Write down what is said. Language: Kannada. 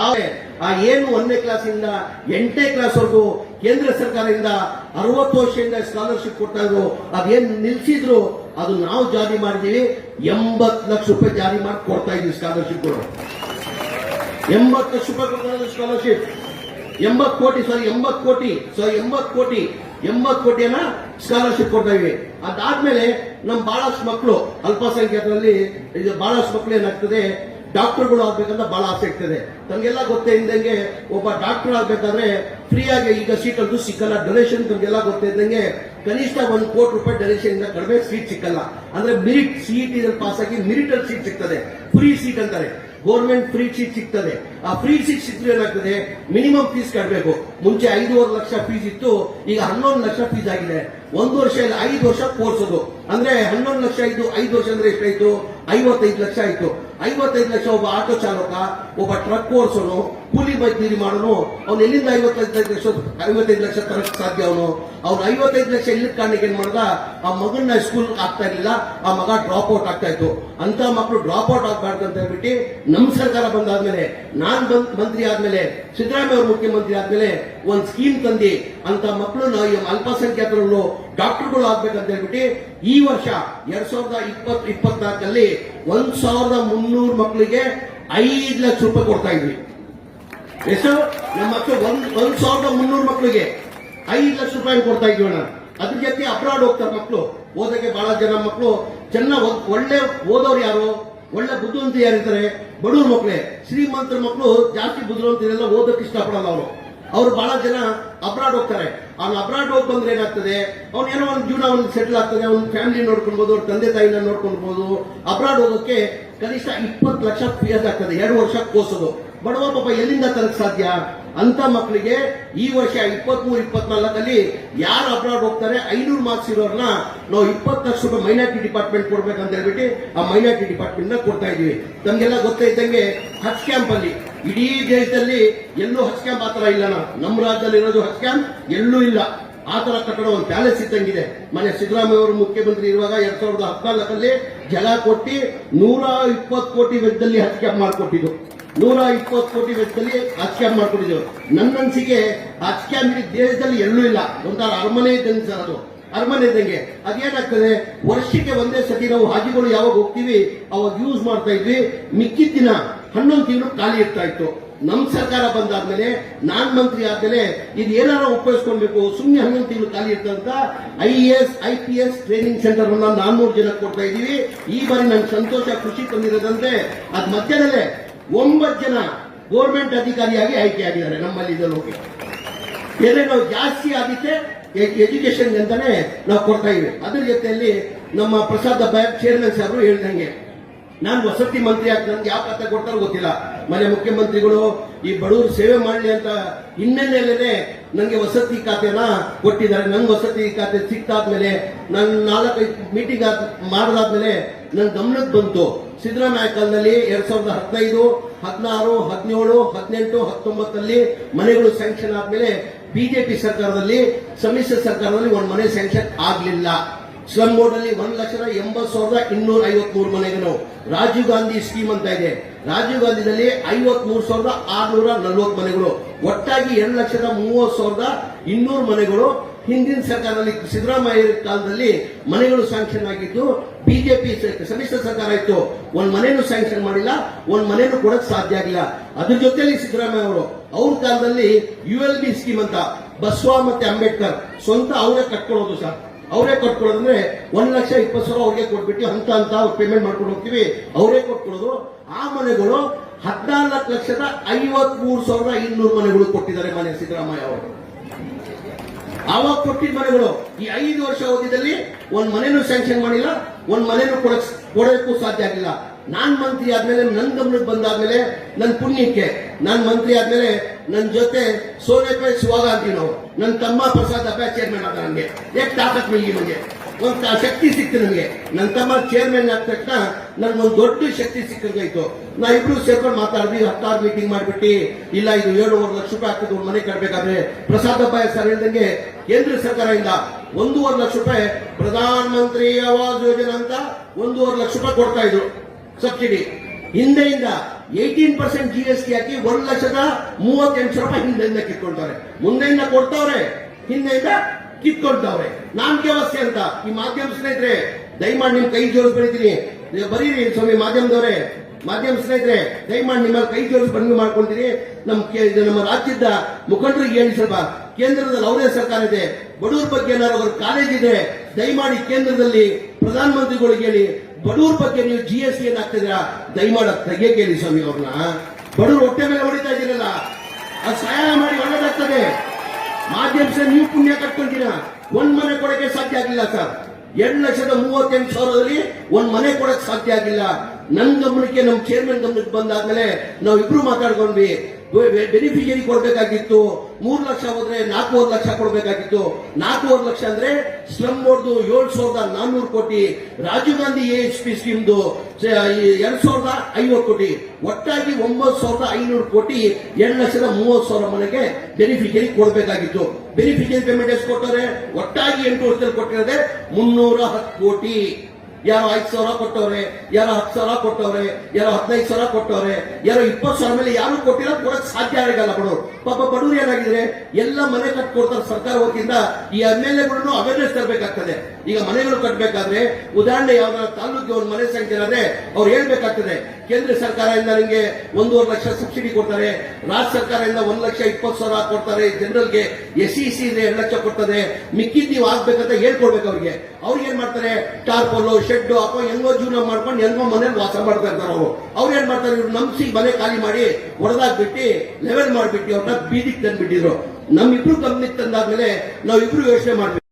ಆ ಏನು ಒಂದನೇ ಕ್ಲಾಸಿಂದ ಎಂಟನೇ ಕ್ಲಾಸ್ ವರೆಗೂ ಕೇಂದ್ರ ಸರ್ಕಾರದಿಂದ ಅರವತ್ತು ವರ್ಷದಿಂದ ಸ್ಕಾಲರ್ಶಿಪ್ ಕೊಡ್ತಾ ಅದೇನ್ ನಿಲ್ಸಿದ್ರು, ಅದು ನಾವು ಜಾರಿ ಮಾಡಿದೀವಿ ಎಂಬತ್ತು ಲಕ್ಷ ರೂಪಾಯಿ ಜಾರಿ ಮಾಡಿ ಕೊಡ್ತಾ ಇದೀವಿ ಸ್ಕಾಲರ್ಶಿಪ್ಗಳು ಎಂಬತ್ತು ಲಕ್ಷ ರೂಪಾಯಿ ಸ್ಕಾಲರ್ಶಿಪ್ ಎಂಬತ್ತು ಕೋಟಿ ಸಾರಿ ಎಂಬತ್ತು ಕೋಟಿ ಸಾರಿ ಎಂಬತ್ತು ಕೋಟಿ, ಎಂಬತ್ತು ಕೋಟಿಯನ್ನ ಸ್ಕಾಲರ್ಶಿಪ್ ಕೊಡ್ತಾ ಇವಿ ಅದಾದ್ಮೇಲೆ ನಮ್ ಬಹಳಷ್ಟು ಮಕ್ಕಳು ಅಲ್ಪಸಂಖ್ಯಾತರಲ್ಲಿ ಬಹಳಷ್ಟು ಮಕ್ಕಳು ಏನಾಗ್ತದೆ? ಡಾಕ್ಟರ್ಗಳು ಆಗ್ಬೇಕಂತ ಬಹಳ ಆಸೆ ಇರ್ತದೆ. ತಮಗೆಲ್ಲ ಗೊತ್ತೇ ಇದ್ದಂಗೆ ಒಬ್ಬ ಡಾಕ್ಟರ್ ಆಗ್ಬೇಕಾದ್ರೆ ಫ್ರೀಯಾಗಿ ಈಗ ಸೀಟ್ ಅಂತೂ ಸಿಕ್ಕಲ್ಲ. ಡೊನೇಷನ್ ತಮಗೆಲ್ಲ ಗೊತ್ತೇ ಇದ್ದಂಗೆ ಕನಿಷ್ಠ ಒಂದು ಕೋಟಿ ರೂಪಾಯಿ ಡೊನೇಷನ್ ಇಂದ ಕಡಿಮೆ ಸೀಟ್ ಸಿಕ್ಕಲ್ಲ. ಅಂದ್ರೆ ಮಿರಿಟ್ ಇದ್ರಲ್ಲಿ ಪಾಸ್ ಆಗಿ ಮಿರಿಟ್ ಅಲ್ಲಿ ಸೀಟ್ ಸಿಗ್ತದೆ. ಫ್ರೀ ಸೀಟ್ ಅಂತಾರೆ. ಗೌರ್ಮೆಂಟ್ ಫ್ರೀ ಸೀಟ್ ಸಿಗ್ತದೆ. ಆ ಫ್ರೀ ಸೀಟ್ ಸಿಕ್ಕಿದ್ರೆ ಏನಾಗ್ತದೆ? ಮಿನಿಮಮ್ ಫೀಸ್ ಕಟ್ಟಬೇಕು ಮುಂಚೆ ಐದೂವರೆ ಲಕ್ಷ ಫೀಸ್ ಇತ್ತು, ಈಗ ಹನ್ನೊಂದು ಲಕ್ಷ ಫೀಸ್ ಆಗಿದೆ. ಒಂದು ವರ್ಷ ಇಲ್ಲ, ಐದು ವರ್ಷ ಕೋರ್ಸೋದು. ಅದು ಅಂದ್ರೆ ಹನ್ನೊಂದು ಲಕ್ಷ ಇದ್ದು ಐದು ವರ್ಷ ಅಂದ್ರೆ ಎಷ್ಟಾಯ್ತು? ಐವತ್ತೈದು ಲಕ್ಷ ಆಯ್ತು. ಐವತ್ತೈದು ಲಕ್ಷ ಒಬ್ಬ ಆಟೋ ಚಾಲಕ, ಒಬ್ಬ ಟ್ರಕ್ ಓಡಿಸೋನು ಕೂಲಿ ಮಜ್ದೂರಿ ಮಾಡೋನು, ಅವ್ನು ಎಲ್ಲಿಂದ ಐವತ್ತೈದು ಲಕ್ಷ ಐವತ್ತೈದು ಲಕ್ಷ ತರಕ್ಕೆ ಸಾಧ್ಯ ಅವನು? ಅವ್ನು ಐವತ್ತೈದು ಲಕ್ಷ ಎಲ್ಲಿ ಕಾರಣಕ್ಕೆ ಏನ್ ಮಾಡ್ದ? ಆ ಮಗನ ಸ್ಕೂಲ್ ಆಗ್ತಾ ಇರ್ಲಿಲ್ಲ, ಆ ಮಗ ಡ್ರಾಪ್ ಔಟ್ ಆಗ್ತಾ ಇತ್ತು. ಅಂತ ಮಕ್ಕಳು ಡ್ರಾಪ್ ಔಟ್ ಆಗ್ಬಾರ್ದು ಅಂತ ಹೇಳ್ಬಿಟ್ಟು ನಮ್ಮ ಸರ್ಕಾರ ಬಂದಾದ್ಮೇಲೆ, ನಾನ್ ಮಂತ್ರಿ ಆದ್ಮೇಲೆ, ಸಿದ್ದರಾಮಯ್ಯ ಅವರು ಮುಖ್ಯಮಂತ್ರಿ ಆದ್ಮೇಲೆ ಒಂದ್ ಸ್ಕೀಮ್ ತಂದಿ ಅಂತ ಮಕ್ಕಳು ಅಲ್ಪಸಂಖ್ಯಾತರನ್ನು ಡಾಕ್ಟರ್ಗಳು ಆಗ್ಬೇಕಂತ ಹೇಳ್ಬಿಟ್ಟು ಈ ವರ್ಷ ಎರಡ್ ಸಾವಿರದ ಇಪ್ಪತ್ ಇಪ್ಪತ್ನಾಲ್ಕಲ್ಲಿ ಒಂದ್ ಸಾವಿರದ ಮುನ್ನೂರು ಮಕ್ಕಳಿಗೆ ಐದು ಲಕ್ಷ ರೂಪಾಯಿ ಕೊಡ್ತಾ ಇದ್ವಿ. ಎಷ್ಟು? ನಮ್ಮ ಮಕ್ಕಳು ಒಂದ್ ಒಂದ್ ಸಾವಿರದ ಮುನ್ನೂರು ಮಕ್ಕಳಿಗೆ ಐದು ಲಕ್ಷ ರೂಪಾಯಿ ಕೊಡ್ತಾ ಅಣ್ಣ. ಅದ್ರ ಜೊತೆ ಅಬ್ರಾಡ್ ಹೋಗ್ತಾರೆ ಮಕ್ಕಳು. ಓದಕ್ಕೆ ಬಹಳ ಜನ ಮಕ್ಕಳು. ಚೆನ್ನಾಗಿ ಒಳ್ಳೆ ಓದೋರು ಯಾರು? ಒಳ್ಳೆ ಬುದ್ಧಿವಂತ ಯಾರಿದ್ದಾರೆ ಬಡವ್ರ ಮಕ್ಕಳೇ. ಶ್ರೀಮಂತರ ಮಕ್ಕಳು ಜಾಸ್ತಿ ಬುದ್ಧಿವಂತರೆಲ್ಲ ಓದಕ್ಕೆ ಇಷ್ಟಪಡಲ್ಲ ಅವರು. ಅವ್ರು ಬಹಳ ಜನ ಅಬ್ರಾಡ್ ಹೋಗ್ತಾರೆ. ಅವ್ನು ಅಬ್ರಾಡ್ ಹೋಗಿ ಬಂದ್ರೆ ಏನಾಗ್ತದೆ? ಅವ್ನು ಏನೋ ಒಂದು ಜೀವನ ಒಂದು ಸೆಟ್ಲ್ ಆಗ್ತದೆ. ಅವ್ನ ಫ್ಯಾಮಿಲಿ ನೋಡ್ಕೊಳ್ಬಹುದು ಅವ್ರ ತಂದೆ ತಾಯಿನ ನೋಡ್ಕೊಳ್ಬಹುದು ಅಬ್ರಾಡ್ ಹೋಗೋಕೆ ಕನಿಷ್ಠ ಇಪ್ಪತ್ತು ಲಕ್ಷ ಫೀಸ್ ಆಗ್ತದೆ ಎರಡು ವರ್ಷ ಕೋಸೋದು ಬಡವ ಪಾಪ ಎಲ್ಲಿಂದ ತರಕ್ ಸಾಧ್ಯ? ಅಂತ ಮಕ್ಕಳಿಗೆ ಈ ವರ್ಷ ಇಪ್ಪತ್ಮೂರು, ಇಪ್ಪತ್ನಾಲ್ಕಲ್ಲಿ ಯಾರು ಅಬ್ರಾಡ್ ಹೋಗ್ತಾರೆ, ಐನೂರು ಮಾರ್ಕ್ಸ್ ಇರೋರ್ನ ನಾವು ಇಪ್ಪತ್ತು ಲಕ್ಷ ರೂಪಾಯಿ ಮೈನಾರಿಟಿ ಡಿಪಾರ್ಟ್ಮೆಂಟ್ ಕೊಡ್ಬೇಕಂತ ಹೇಳ್ಬಿಟ್ಟು ಆ ಮೈನಾರಿಟಿ ಡಿಪಾರ್ಟ್ಮೆಂಟ್ನ ಕೊಡ್ತಾ ಇದೀವಿ ತಮ್ಗೆಲ್ಲ ಗೊತ್ತೇ ಇದ್ದಂಗೆ ಹಜ್ ಕ್ಯಾಂಪ್ ಅಲ್ಲಿ. ಇಡೀ ದೇಶದಲ್ಲಿ ಎಲ್ಲೂ ಹಚ್ ಕ್ಯಾಂಪ್ ಆತರ ಇಲ್ಲ ನಮ್ಮ ರಾಜ್ಯದಲ್ಲಿ ಇರೋದು ಹಜ್ ಕ್ಯಾಂಪ್ ಎಲ್ಲೂ ಇಲ್ಲ. ಆ ತರ ಕಟ್ಟಡ ಒಂದು ಪ್ಯಾಲೇಸ್ ಇದ್ದಂಗಿದೆ. ಮನೆ ಸಿದ್ದರಾಮಯ್ಯ ಅವರು ಮುಖ್ಯಮಂತ್ರಿ ಇರುವಾಗ ಎರಡ್ ಸಾವಿರದ ಹದಿನಾಲ್ಕರಲ್ಲಿ ಜಲ ಕೊಟ್ಟಿ ನೂರ ಇಪ್ಪತ್ತು ಕೋಟಿ ವೆಚ್ಚದಲ್ಲಿ ಹತ್ಯೆ ಮಾಡಿಕೊಟ್ಟಿದ್ರು. ನೂರ ಇಪ್ಪತ್ತು ಕೋಟಿ ವೆಚ್ಚದಲ್ಲಿ ಹತ್ಯೆ ಮಾಡ್ಕೊಂಡಿದ್ದೇವೆ ನನ್ನ ಅನ್ಸಿಗೆ ಹಜ್ ಕ್ಯಾಂಪ್ ಇಡೀ ದೇಶದಲ್ಲಿ ಎಲ್ಲೂ ಇಲ್ಲ. ಒಂಥರ ಅರಮನೆ ಇದ್ದಂಗೆ ಸರ್ ಅದು. ಅರಮನೆ ಇದ್ದಂಗೆ. ಅದೇನಾಗ್ತದೆ ವರ್ಷಕ್ಕೆ ಒಂದೇ ಸತಿ ನಾವು ಹಾಜಿಗಳು ಯಾವಾಗ ಹೋಗ್ತೀವಿ, ಅವಾಗ ಯೂಸ್ ಮಾಡ್ತಾ ಇದ್ವಿ. ಮಿಕ್ಕಿದ್ದಿನ ಹನ್ನೊಂದು ತಿಂಗಳು ಖಾಲಿ ಇರ್ತಾ ಇತ್ತು. ನಮ್ ಸರ್ಕಾರ ಬಂದಾದ್ಮೇಲೆ, ನಾನ್ ಮಂತ್ರಿ ಆದ್ಮೇಲೆ ಇದು ಏನಾರ ಉಪಯೋಗಿಸ್ಕೊಳ್ಬೇಕು ಸುಮ್ಮನೆ ಹನ್ನೊಂದು ತಿಂಗಳು ಖಾಲಿ ಇರ್ತಂತ, I S, I P S training centre ಅನ್ನ ನಾನ್ನೂರು ಜನ ಕೊಡ್ತಾ ಇದೀವಿ ಈ ಬಾರಿ ನಂಗೆ ಸಂತೋಷ, ಖುಷಿ ತಂದಿರೋದಂತೆ ಅದ್ ಮಧ್ಯದಲ್ಲೇ ಒಂಬತ್ತು ಜನ ಗೋರ್ಮೆಂಟ್ ಅಧಿಕಾರಿಯಾಗಿ ಆಯ್ಕೆ ಆಗಿದ್ದಾರೆ ನಮ್ಮಲ್ಲಿ ಹೋಗಿ. ಬೇರೆ ನಾವು ಜಾಸ್ತಿ ಆದಿತ್ತೆ ಎಜುಕೇಶನ್ ಅಂತಾನೆ ನಾವು ಕೊಡ್ತಾ ಇವೆ ಅದ್ರ ಜೊತೆಯಲ್ಲಿ ನಮ್ಮ ಪ್ರಸಾದ್ ಅಬ್ಬಾಯ್ ಚೇರ್ಮನ್ ಸರ್ ಹೇಳ್ದಂಗೆ ನಾನು ವಸತಿ ಮಂತ್ರಿ ಆಗಿ ನನ್ಗೆ ಯಾವ ಖಾತೆ ಕೊಡ್ತಾರೋ ಗೊತ್ತಿಲ್ಲ. ಮನೆ ಮುಖ್ಯಮಂತ್ರಿಗಳು, ಈ ಬಡವರು ಸೇವೆ ಮಾಡಲಿ ಅಂತ ಹಿನ್ನೆಲೆಯಲ್ಲೇ ನನಗೆ ವಸತಿ ಖಾತೆನ ಕೊಟ್ಟಿದ್ದಾರೆ. ನಂಗೆ ವಸತಿ ಖಾತೆ ಸಿಕ್ತಾದ್ಮೇಲೆ ನನ್ನ ನಾಲ್ಕೈದು ಮೀಟಿಂಗ್ ಮಾಡಿದಾದ್ಮೇಲೆ ನನ್ನ ಗಮನಕ್ಕೆ ಬಂತು. ಸಿದ್ದರಾಮಯ್ಯ ಕಾಲದಲ್ಲಿ ಎರಡ್ ಸಾವಿರದ ಹದಿನೈದು, ಹದಿನಾರು, ಹದಿನೇಳು, ಹದಿನೆಂಟು ಹತ್ತೊಂಬತ್ತರಲ್ಲಿ ಮನೆಗಳು ಸ್ಯಾಂಕ್ಷನ್ ಆದ್ಮೇಲೆ ಬಿಜೆಪಿ ಸರ್ಕಾರದಲ್ಲಿ, ಸಮ್ಮಿಶ್ರ ಸರ್ಕಾರದಲ್ಲಿ ಒಂದು ಮನೆ ಸ್ಯಾಂಕ್ಷನ್ ಆಗ್ಲಿಲ್ಲ. ಸ್ಲಮ್ ಬೋರ್ಡ್ ಅಲ್ಲಿ ಒಂದ್ ಲಕ್ಷದ ಎಂಬತ್ ಸಾವಿರದ ಇನ್ನೂರ ಐವತ್ಮೂರು ಮನೆಗಳು. ರಾಜೀವ್ ಗಾಂಧಿ ಸ್ಕೀಮ್ ಅಂತ ಇದೆ. ರಾಜೀವ್ ಗಾಂಧಿದಲ್ಲಿ ಐವತ್ ಮೂರು ಸಾವಿರದ ಆರ್ನೂರ ನಲ್ವತ್ತು ಮನೆಗಳು. ಒಟ್ಟಾಗಿ ಎರಡು ಲಕ್ಷದ ಮೂವತ್ ಸಾವಿರದ ಇನ್ನೂರು ಮನೆಗಳು. ಹಿಂದಿನ ಸರ್ಕಾರದಲ್ಲಿ ಸಿದ್ದರಾಮಯ್ಯ ಕಾಲದಲ್ಲಿ ಮನೆಗಳು ಸ್ಯಾಂಕ್ಷನ್ ಆಗಿದ್ದು ಬಿಜೆಪಿ ಸಮಿಶ್ರ ಸರ್ಕಾರ ಇತ್ತು. ಒಂದ್ ಮನೆಯನ್ನು ಸ್ಯಾಂಕ್ಷನ್ ಮಾಡಿಲ್ಲ. ಒಂದ್ ಮನೆಯನ್ನು ಕೊಡಕ್ ಸಾಧ್ಯ ಆಗಿಲ್ಲ ಅದ್ರ ಜೊತೆಯಲ್ಲಿ ಸಿದ್ದರಾಮಯ್ಯ ಅವರು, ಅವ್ರ ಕಾಲದಲ್ಲಿ ಯು ಎಲ್ ಬಿ ಸ್ಕೀಮ್ ಅಂತ, ಬಸ್ವಾ ಮತ್ತೆ ಅಂಬೇಡ್ಕರ್ ಸ್ವಂತ ಅವರೇ ಕಟ್ಕೊಳ್ಳೋದು ಸರ್. ಅವರೇ ಕೊಟ್ಕೊಳ್ಳೋದಂದ್ರೆ ಒಂದ್ ಲಕ್ಷ ಇಪ್ಪತ್ತು ಸಾವಿರ ಅವ್ರಿಗೆ ಕೊಟ್ಬಿಟ್ಟು ಹಂತ ಅಂತ ಪೇಮೆಂಟ್ ಮಾಡ್ಕೊಂಡು ಹೋಗ್ತೀವಿ. ಅವರೇ ಕೊಟ್ಕೊಳ್ಳೋದು. ಆ ಮನೆಗಳು ಹದಿನಾಲ್ಕು ಲಕ್ಷದ ಐವತ್ ಮೂರು ಸಾವಿರದ ಇನ್ನೂರು ಮನೆಗಳು ಕೊಟ್ಟಿದ್ದಾರೆ ಮನೆ ಸಿದ್ದರಾಮಯ್ಯ ಅವರು. ಆವಾಗ ಕೊಟ್ಟಿದ್ದ ಮನೆಗಳು ಈ ಐದು ವರ್ಷ ಅವಧಿಯಲ್ಲಿ ಒಂದ್ ಮನೆನೂ ಸ್ಯಾಂಕ್ಷನ್ ಮಾಡಿಲ್ಲ, ಒಂದ್ ಮನೆನೂ ಕೊಡಕ್ ಕೊಡೋಕ್ಕೂ ಸಾಧ್ಯ ಆಗಿಲ್ಲ ನಾನ್ ಮಂತ್ರಿ ಆದ್ಮೇಲೆ ನನ್ ಗಮನಕ್ಕೆ ಬಂದಾದ್ಮೇಲೆ ನನ್ನ ಪುಣ್ಯಕ್ಕೆ, ನಾನು ಮಂತ್ರಿ ಆದ್ಮೇಲೆ ನನ್ನ ಜೊತೆ ಸೋನೆಪೆ ಶಿವಾಗ ಅಂತೀವಿ ನಾವು. ನನ್ ತಮ್ಮ ಪ್ರಸಾದ್ ಅಪ್ಪ ಚೇರ್ಮನ್ ಆದ ನನಗೆ. ಎಷ್ಟು ತಾಕತ್ ಮಿಲ್ಲಿ ನನಗೆ? ಒಂದು ಶಕ್ತಿ ಸಿಕ್ತು ನನಗೆ. ನನ್ನ ತಮ್ಮ ಚೇರ್ಮನ್ ಆದ ತಕ್ಷಣ ನನಗೊಂದು ದೊಡ್ಡ ಶಕ್ತಿ ಸಿಕ್ಕಂಗಾಯ್ತು ನಾ ಇಬ್ರು ಸೇರ್ಕೊಂಡು ಮಾತಾಡಿದ್ವಿ, ಹತ್ತಾರು ಮೀಟಿಂಗ್ ಮಾಡ್ಬಿಟ್ಟು. ಇಲ್ಲ, ಇದು ಏಳುವರೆ ಲಕ್ಷ ರೂಪಾಯಿ ಒಂದು ಮನೆ ಕಟ್ಟಬೇಕಾದ್ರೆ ಪ್ರಸಾದ್ ಅಪ್ಪ ಸರ್ ಹೇಳ್ದಂಗೆ ಕೇಂದ್ರ ಸರ್ಕಾರದಿಂದ ಒಂದೂವರೆ ಲಕ್ಷ ರೂಪಾಯಿ ಪ್ರಧಾನ ಮಂತ್ರಿ ಆವಾಸ್ ಯೋಜನೆ ಅಂತ ಒಂದೂವರೆ ಲಕ್ಷ ರೂಪಾಯಿ ಕೊಡ್ತಾ ಇದ್ರು. Subsidy. ಹಿಂದೆಯಿಂದ eighteen percent G S T ಹಾಕಿ ಒಂದು ಲಕ್ಷದ ಮೂವತ್ತೆಂಟು ಸಾವಿರ ರೂಪಾಯಿ ಹಿಂದೆಯಿಂದ ಕಿತ್ಕೊಳ್ತಾರೆ ಮುಂದೆಯಿಂದ ಕೊಡ್ತಾವ್ರೆ, ಹಿಂದೆಯಿಂದ ಕಿತ್ಕೊಳ್ತಾವ್ರೆ. ನಾನ್ ವ್ಯವಸ್ಥೆ ಅಂತ ಈ ಮಾಧ್ಯಮ ಸ್ನೇಹಿತರೆ, ದಯಮಾಡಿ ನಿಮ್ ಕೈ ಜೋಡಿಸ್ ಬರೀತೀನಿ. ಬರೀರಿ ಸ್ವಾಮಿ ಮಾಧ್ಯಮದವರೇ. ಮಾಧ್ಯಮ ಸ್ನೇಹಿತರೆ, ದಯಮಾಡಿ ನಿಮ್ಮ ಕೈ ಜೋಡಿಸ್ ಬಂದು ಮಾಡ್ಕೊಂತೀನಿ ನಮ್ಮ ನಮ್ಮ ರಾಜ್ಯದ ಮುಖಂಡರಿಗೆ ಹೇಳಿ ಸ್ವಲ್ಪ ಕೇಂದ್ರದಲ್ಲಿ ಅವರೇ ಸರ್ಕಾರ ಇದೆ. ಬಡವರ ಬಗ್ಗೆ ಏನಾದ್ರು ಅವ್ರ ಕಾಲೇಜ್ ಇದೆ. ದಯಮಾಡಿ ಕೇಂದ್ರದಲ್ಲಿ ಪ್ರಧಾನಮಂತ್ರಿಗಳಿಗೆ ಹೇಳಿ. ಬಡವರ ಬಗ್ಗೆ ನೀವು ಜಿ ಎಸ್ ಟಿ ಏನ್ ಹಾಕ್ತಿದ್ದೀರಾ? ದಯಮಾಡ ತೆಗೆ ಕೇಳಿ ಸ್ವಾಮಿ ಅವ್ರನ್ನ. ಬಡವ್ರು ಹೊಟ್ಟೆ ಮೇಲೆ ಹೊಡಿತಾ ಇದ್ದೀರಲ್ಲ, ಅದು ಸಹಾಯ ಮಾಡಿ ಒಳ್ಳೇದಾಗ್ತದೆ. ಮಾಧ್ಯಮ ಸರ್ ನೀವು ಪುಣ್ಯ ಕಟ್ಕೊಂತೀರಾ ಒಂದ್ ಮನೆ ಕೊಡಕ್ಕೆ ಸಾಧ್ಯ ಆಗಿಲ್ಲ ಸರ್. ಎರಡು ಲಕ್ಷದ ಮೂವತ್ತೆಂಟು ಸಾವಿರದಲ್ಲಿ ಒಂದ್ ಮನೆ ಕೊಡಕ್ ಸಾಧ್ಯ ಆಗಿಲ್ಲ. ನನ್ ಗಮನಕ್ಕೆ ನಮ್ ಚೇರ್ಮನ್ ಗಮನಕ್ಕೆ ಬಂದಾದ್ಮೇಲೆ ನಾವಿಬ್ರು ಮಾತಾಡ್ಕೊಂಡ್ವಿ. ಬೆನಿಫಿಷಿಯರಿ ಕೊಡ್ಬೇಕಾಗಿತ್ತು. ಮೂರು ಲಕ್ಷ ಹೋದ್ರೆ ನಾಲ್ಕೂವರೆ ಲಕ್ಷ ಕೊಡಬೇಕಾಗಿತ್ತು. ನಾಲ್ಕೂವರೆ ಲಕ್ಷ ಅಂದ್ರೆ ಸ್ಲಮ್ ಬೋರ್ಡ್ದು ಏಳು ಸಾವಿರದ ನಾನ್ನೂರು ಕೋಟಿ, ರಾಜೀವ್ ಗಾಂಧಿ ಎಚ್ ಪಿ ಸ್ಕೀಮ್ದು ಎರಡ್ ಸಾವಿರದ ಐವತ್ತು ಕೋಟಿ. ಒಟ್ಟಾಗಿ ಒಂಬತ್ತು ಸಾವಿರದ ಐನೂರು ಕೋಟಿ ಎರಡು ಲಕ್ಷದ ಮೂವತ್ತು ಸಾವಿರ ಮನೆಗೆ ಬೆನಿಫಿಷಿಯರಿ ಕೊಡಬೇಕಾಗಿತ್ತು. ಬೆನಿಫಿಷರಿ ಪೇಮೆಂಟ್ ಎಷ್ಟು ಕೊಟ್ಟವ್ರೆ ಒಟ್ಟಾಗಿ ಎಂಟು ವರ್ಷದಲ್ಲಿ ಕೊಟ್ಟಿರೋದೆ ಮುನ್ನೂರ ಹತ್ತು ಕೋಟಿ. ಯಾರೋ ಐದು ಸಾವಿರ ಕೊಟ್ಟವ್ರೆ, ಯಾರೋ ಹತ್ತು ಸಾವಿರ ಕೊಟ್ಟವ್ರೆ, ಯಾರೋ ಹದಿನೈದು ಸಾವಿರ ಕೊಟ್ಟವ್ರೆ, ಯಾರೋ ಇಪ್ಪತ್ತು ಸಾವಿರ ಮೇಲೆ ಯಾರು ಕೊಟ್ಟಿಲ್ಲ, ಕೊಡಕ್ ಸಾಧ್ಯ ಆಗಲ್ಲ ಬಡವರು ಪಾಪ ಬಡವರು ಏನಾಗಿದ್ರೆ ಎಲ್ಲ ಮನೆ ಕಟ್ಕೊಡ್ತಾರೆ ಸರ್ಕಾರ ವತಿಯಿಂದ, ಈ ಎಂ ಎಲ್ ಎಗಳನ್ನು ಅವೇರ್ನೆಸ್ ತರಬೇಕಾಗ್ತದೆ. ಈಗ ಮನೆಗಳು ಕಟ್ಟಬೇಕಾದ್ರೆ ಉದಾಹರಣೆ ಯಾವ್ದಾದ್ರು ತಾಲೂಕಿಗೆ ಒಂದು ಮನೆ ಸಂಖ್ಯೆ ಅವ್ರು ಹೇಳ್ಬೇಕಾಗ್ತದೆ ಕೇಂದ್ರ ಸರ್ಕಾರದಿಂದ ನಿಮಗೆ ಒಂದೂವರೆ ಲಕ್ಷ ಸಬ್ಸಿಡಿ ಕೊಡ್ತಾರೆ, ರಾಜ್ಯ ಸರ್ಕಾರದಿಂದ ಒಂದ್ ಲಕ್ಷ ಇಪ್ಪತ್ತು ಸಾವಿರ ಕೊಡ್ತಾರೆ, ಜನರಲ್ಗೆ ಎಸ್ ಸಿ ಸಿ ಇದೆ ಎರಡು ಲಕ್ಷ ಕೊಡ್ತದೆ, ಮಿಕ್ಕಿದ್ ನೀವು ಆಗ್ಬೇಕಂತ ಹೇಳ್ಕೊಡ್ಬೇಕು ಅವ್ರಿಗೆ. ಅವ್ರಿಗೆ ಏನ್ ಮಾಡ್ತಾರೆ ಟಾರ್ಪೋಲು ಶೆಡ್ ಅಥವಾ ಎಲ್ಲೋ ಜೀವನ ಮಾಡ್ಕೊಂಡು ಎಲ್ಲೋ ಮನೇಲಿ ವಾಸ ಮಾಡ್ತಾ ಇರ್ತಾರೆ ಅವರು. ಅವ್ರು ಏನ್ ಮಾಡ್ತಾರೆ, ಇವ್ರು ನಂಬಿಸಿ ಮನೆ ಖಾಲಿ ಮಾಡಿ ಹೊಡೆದಾಕ್ಬಿಟ್ಟು ಲೆವೆಲ್ ಮಾಡ್ಬಿಟ್ಟು ಅವ್ರನ್ನ ಬೀದಿಗೆ ತಂದ್ಬಿಟ್ಟಿದ್ರು. ನಮ್ಮಿಬ್ರು ಕಂಪ್ನಿಗೆ ತಂದಾದ್ಮೇಲೆ ನಾವಿಬ್ರು ಯೋಚನೆ ಮಾಡ್ಬೇಕು.